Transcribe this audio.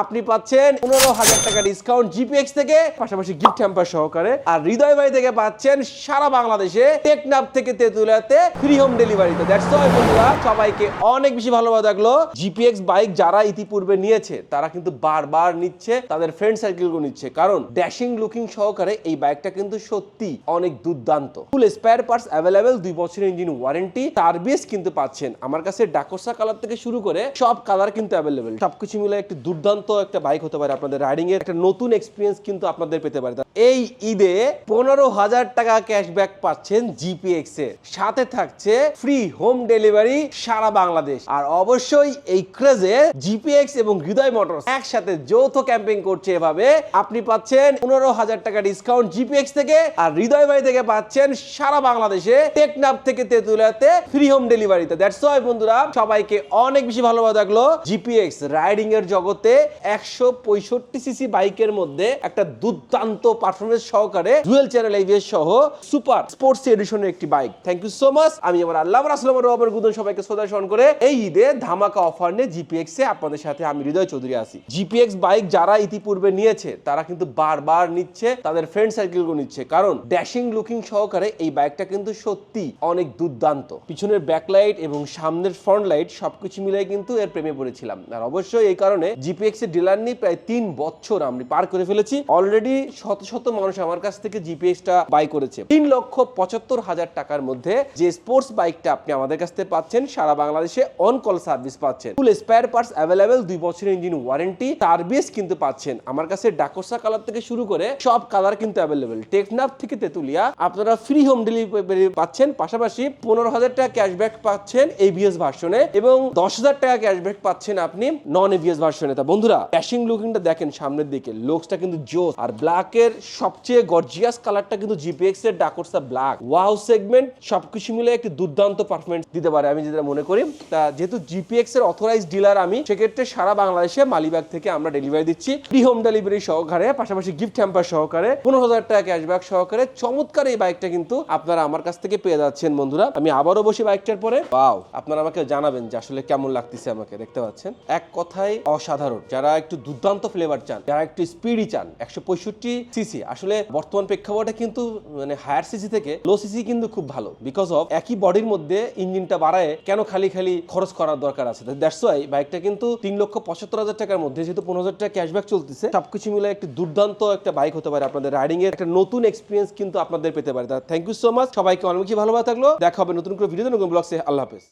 আপনি পাচ্ছেন পনেরো হাজার টাকা ডিসকাউন্ট জিপিএক্স থেকে, পাশাপাশি গিফট হ্যাম্পার সহকারে। আর হৃদয় ভাই থেকে পাচ্ছেন সারা বাংলাদেশে টেকনাফ থেকে তেতুলিয়াতে ফ্রি হোম ডেলিভারিতে সবাইকে অনেক বেশি ভালোভাবে লাগল জিপিএক্স বাইক যারা ইতিপূর্বে নিয়েছে, তারা কিন্তু বারবার নিচ্ছে, তাদের ফ্রেন্ড সার্কেলগুলো নিচ্ছে। কারণ ড্যাশিং লুকিং সহকারে এই বাইকটা কিন্তু সত্যি অনেক দুর্দান্ত। ফুল স্পেয়ার পার্টস অ্যাভেলেবেল দুই বছরের ইঞ্জিন ওয়ারেন্টি সার্ভিস কিন্তু পাচ্ছেন। আমার কাছে ডাকোসা কালার থেকে শুরু করে সব কালার কিন্তু অ্যাভেলেবেল সবকিছু মিলে একটি দুর্দান্ত একটা বাইক হতে পারে আপনাদের রাইডিং এর। একটা নতুন এক্সপিরিয়েন্স কিন্তু আপনাদের পেতে পারে। এই ঈদে পনেরো হাজার টাকা ক্যাশব্যাক পাচ্ছেন জিপিএক্স এর সাথে থাকছে ফ্রি হোম ডেলিভারি সারা বাংলাদেশ। আর অবশ্যই এই ক্রেজে জিপিএক্স এবং হৃদয় মোটরস একসাথে যৌথ ক্যাম্পিং করছে এভাবে। আপনি পাচ্ছেন পনেরো হাজার টাকা ডিসকাউন্ট জিপিএক্স থেকে আর হৃদয় ভাই থেকে পাচ্ছেন সারা বাংলাদেশে টেকনাফ থেকে তেতুলিয়াতে ফ্রি হোম ডেলিভারিতে দ্যাটস ওয়াই বন্ধুরা সবাইকে অনেক বেশি ভালোভাবে লাগল জিপিএক্স রাইডিং এর জগতে। একশো পঁয়ষট্টি সিসি বাইকের মধ্যে একটা দুর্দান্ত পারফরমেন্স সহকারে ডুয়েল চ্যানেল এভিএস সহ সুপার স্পোর্টস এডিশনের একটি bike thank you so much আমি আমার আল্লাহ আসসালাম রহমান গুদন সবাইকে শ্রদ্ধা স্মরণ করে এই ঈদে ধামাকা অফার নিয়ে জিপিএক্স এ আপনাদের সাথে আমি হৃদয় চৌধুরী আছি। জিপিএক্স বাইক যারা ইতিপূর্বে নিয়েছে, তারা কিন্তু বারবার নিচ্ছে, তাদের ফ্রেন্ড সার্কেলগুলো নিচ্ছে। কারণ ড্যাশিং লুকিং সহকারে এই বাইকটা কিন্তু সত্যি অনেক দুর্দান্ত। পিছনের ব্যাকলাইট এবং সামনের ফ্রন্ট লাইট সবকিছু মিলাই কিন্তু এর প্রেমে পড়েছিলাম। আর অবশ্যই এই কারণে জিপিএক্স এর ডিলার নিয়ে প্রায় তিন বছর আমি পার করে ফেলেছি। অলরেডি শত শত মানুষ আমার কাছ থেকে জিপিএক্স টা বাই করেছে। তিন লক্ষ পঁচাত্তর হাজার টাকার মধ্যে যে স্পোর্টস বাইকটা আপনি আমাদের কাছ থেকে পাচ্ছেন, সারা বাংলাদেশে অন কল সার্ভিস পাচ্ছেন। ফুল স্পেয়ার পার্টস অ্যাভেলেবেল দুই বছরের ইঞ্জিন ওয়ারেন্টি সার্ভিস কিন্তু পাচ্ছেন। আমার কাছে ডাকোসা কালার থেকে শুরু করে সব কালার কিন্তু অ্যাভেলেবেল টেকনাফ থেকে তেতুলিয়া, আপনারা ফ্রি হোম ডেলিভারি পাচ্ছেন। পাশাপাশি পনেরো হাজার টাকা ক্যাশব্যাক পাচ্ছেন এবিএস ভার্সনে এবং দশ হাজার টাকা ক্যাশব্যাক পাচ্ছেন আপনি নন এবিএস ভার্সনে তা বন্ধুরা ড্যাশিং লুকিংটা দেখেন সামনের দিকে। লুকসটা কিন্তু জোস। আর ব্ল্যাকের সবচেয়ে গর্জিয়াস কালারটা কিন্তু জিপিএক্স এর ডাকোসা ব্ল্যাক ওয়াও সেগমেন্ট সবকিছু মিলে একটি দুর্দান্ত পারফরমেন্স দিতে পারে, আমি যেটা মনে করি। তা যেহেতু জিপিএক্স এর অথরাইজ ডিলার আমি, সেক্ষেত্রে সারা বাংলাদেশে মালিবাগ থেকে আমরা ডেলিভারি দিচ্ছি। ফ্রি হোম ডেলিভারি সহকারে, পাশাপাশি গিফট হ্যাম্পার সহকারে, পনেরো হাজার টাকা ক্যাশব্যাক সহকারে। চমৎকার এই বাইকটা কিন্তু আপনারা আমার কাছ থেকে পেয়ে যাচ্ছেন, বন্ধুরা। আমি আবারও বসি বাইকটার পরে। পাও আপনারা আমাকে জানাবেন যে আসলে কেমন লাগতেছে আমাকে, দেখতে পাচ্ছেন? এক কথায় অসাধারণ। যারা একটু দুর্দান্ত ফ্লেভার চান, যারা একটু স্পিডি চান, একশো পঁয়ষট্টি সিসি আসলে বর্তমান প্রেক্ষাপটে কিন্তু মানে হায়ার সিসি থেকে লো সিসি কিন্তু খুব ভালো বিকজ অফ একই বডির মধ্যে ইঞ্জিনটা বাড়ায় কেন খালি খালি খরচ করার দরকার আছে। দ্যাটস ওয়াই বাইকটা কিন্তু তিন লক্ষ পঁচাত্তর হাজার টাকার মধ্যে, যেহেতু পনেরো হাজার টাকা ক্যাশব্যাক চলতেছে, সবকিছু মিলে একটি দুর্দান্ত একটা বাইক হতে পারে আপনাদের রাইডিং এর একটা নতুন এক্সপিরিয়েন্স কিন্তু আপনাদের পেতে পারে। থ্যাংক ইউ সো মাচ সবাইকে অনেক বেশি ভালোভাবে থাকল। দেখা হবে নতুন করে ভিডিও নতুন ব্লগসে আল্লাহ হাফেজ।